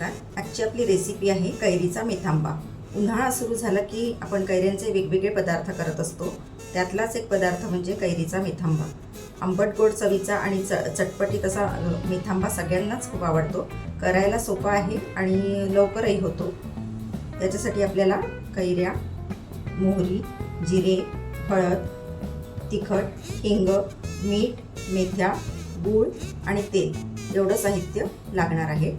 नमस्कार. आजची आपली रेसिपी आहे कैरीचा मेथांबा. उन्हाळा सुरू झाला की आपण कैऱ्यांचे वेगवेगळे पदार्थ करत असतो. त्यातलाच एक पदार्थ म्हणजे कैरीचा मेथांबा. आंबट गोड चवीचा आणि च चटपटीत असा मेथांबा सगळ्यांनाच खूप आवडतो. करायला सोपा आहे आणि लवकरही होतो. त्याच्यासाठी आपल्याला कैऱ्या मोहरी जिरे हळद तिखट हिंग मीठ मेथ्या गूळ आणि तेल एवढं साहित्य लागणार आहे.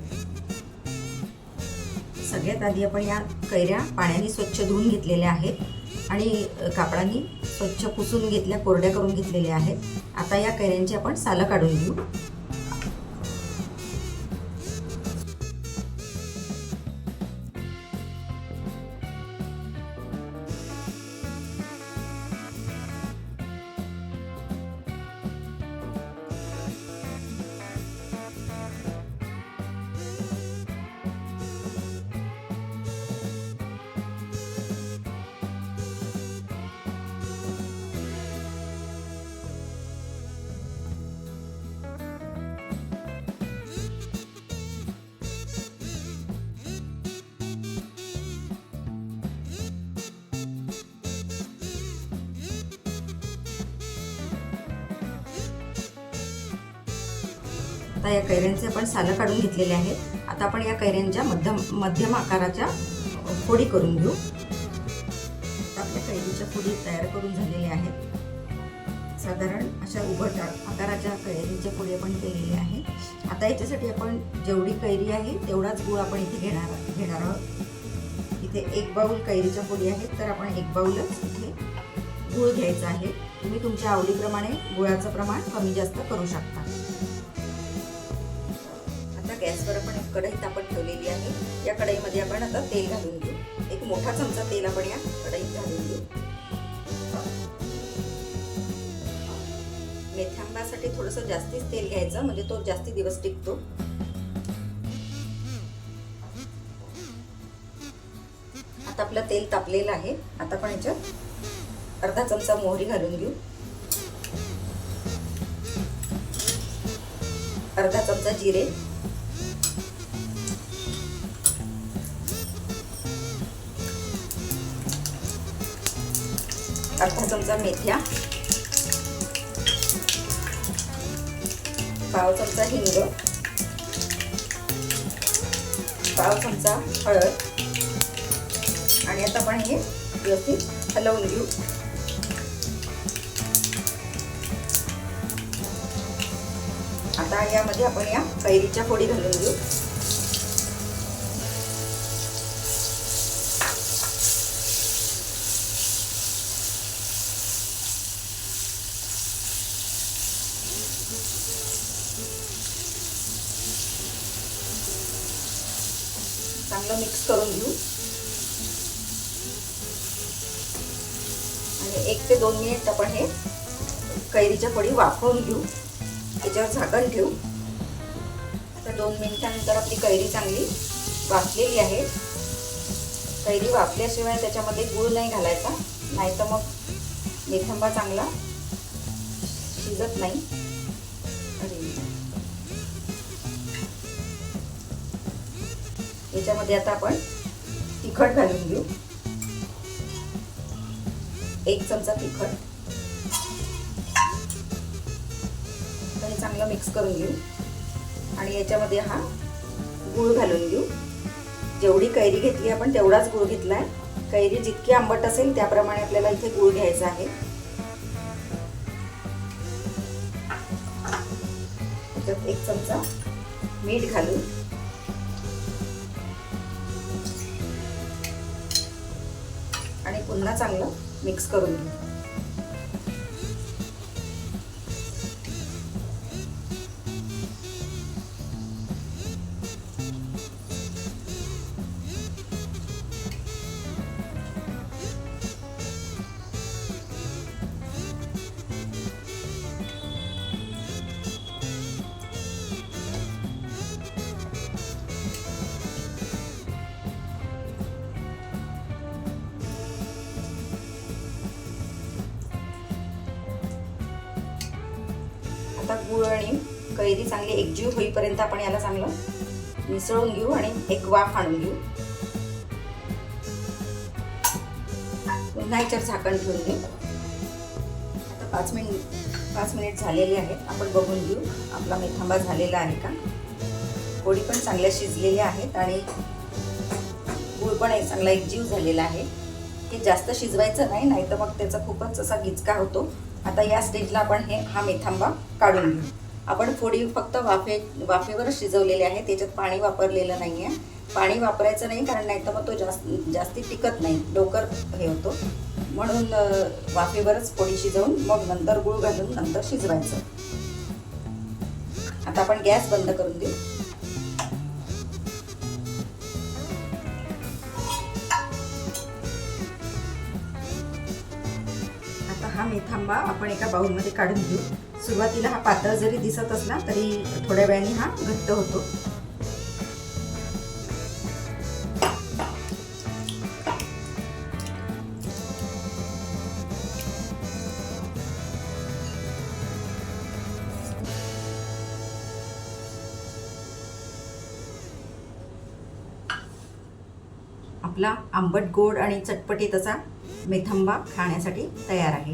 सगळ्यात आधी आपण या कैऱ्या पाण्याने स्वच्छ धुवून घेतलेल्या आहेत आणि कापडांनी कापडाने स्वच्छ पुसून घेतल्या कोरड्या करून घेतलेल्या आहेत. आता या कैऱ्यांची आपण सालं काढून घेऊ. आता या कैऱ्यांचे आपण सालं काढून घेतलेले आहेत. आता आपण या कैऱ्यांच्या मध्यम मध्यम आकाराच्या फोडी करून घेऊ. आता आपल्या कैरीच्या फोडी तयार करून झालेल्या आहेत. साधारण अशा उभट आकाराच्या कैरीच्या फोडी आपण केलेली आहे आता याच्यासाठी आपण जेवढी कैरी आहे तेवढाच गुळ आपण इथे घेणार घेणार आहोत. इथे एक बाऊल कैरीच्या फोडी आहेत तर आपण एक बाऊलच इथे गुळ घ्यायचा आहे. तुम्ही तुमच्या आवडीप्रमाणे गुळाचं प्रमाण कमी जास्त करू शकता. गॅसवर आपण एक कढई तापत ठेवलेली आहे. या कढईमध्ये आपण आता तेल घालून घेऊ. एक मोठा चमचा तेल आपण या कढईत घालून घेऊ. मेथ्यांबासाठी थोडंसं जास्तीच तेल घ्यायचं म्हणजे तो जास्ती दिवस टिकतो. आता आपलं तेल तापलेलं आहे. आता आपण याच्यात अर्धा चमचा मोहरी घालून घेऊ. अर्धा चमचा जिरे. अर्धा चमचा मेथ्या. पाव चमचा हिंग. पाव चमचा हळद. आणि आता आपण हे व्यवस्थित हलवून घेऊ. आता यामध्ये आपण या कैरीच्या फोडी घालून घेऊ. चांगलं मिक्स करून घेऊ. आणि एक ते दोन मिनिट आपण हे कैरीच्या पोळी वाफवून घेऊ. त्याच्यावर झाकण ठेवू. आता दोन मिनिटानंतर आपली कैरी चांगली वाफलेली आहे. कैरी वाफल्याशिवाय त्याच्यामध्ये गूळ नाही घालायचा. नाही तर मग मेथंबा चांगला शिजत नाही. याच्यामध्ये आता आपण तिखट घालून घेऊ. एक चमचा तिखट. हे चांगलं मिक्स करून घेऊ. आणि याच्यामध्ये हा गूळ घालून घेऊ. जेवढी कैरी घेतली आपण तेवढाच गूळ आहे कैरी जितकी आंबट असेल त्याप्रमाणे आपल्याला इथे गूळ घ्यायचा आहे. एक चमचा मीठ घालून आणि पुन्हा चांगलं मिक्स करून घेऊ. आता गूळ आणि कैरी चांगली एकजीव होईपर्यंत आपण याला चांगलं मिसळून घेऊ आणि एक वाफ आणून घेऊ. पुन्हा याच्यावर झाकण ठेवून घेऊ. आता पाच मिनिट पाच मिनिट झालेले आहेत. आपण बघून घेऊ. आपला मेथांबा झालेला आहे का? पोळी पण चांगल्या शिजलेल्या आहेत आणि गूळ पण एक चांगला एकजीव झालेला आहे. हे जास्त शिजवायचं नाही नाही तर मग त्याचा खूपच असा गिचका होतो. आता या स्टेजला आपण हे हा मेथांबा काढून घेऊ. आपण फोडी फक्त वाफे वाफेवरच शिजवलेले आहे त्याच्यात पाणी वापरलेलं नाही आहे पाणी वापरायचं नाही कारण नाही तर मग तो जास्त जास्ती टिकत नाही. लवकर हे होतो. म्हणून वाफेवरच फोडी शिजवून मग नंतर गूळ घालून नंतर शिजवायचं. आता आपण गॅस बंद करून देऊ. मेथांबा आपण एका बाउलमध्ये काढून घेऊ. सुरुवातीला हा पातळ जरी दिसत असला तरी थोड्या वेळाने हा घट्ट होतो. आपला आंबट गोड आणि चटपटीत असा मेथंबा खाण्यासाठी तयार आहे.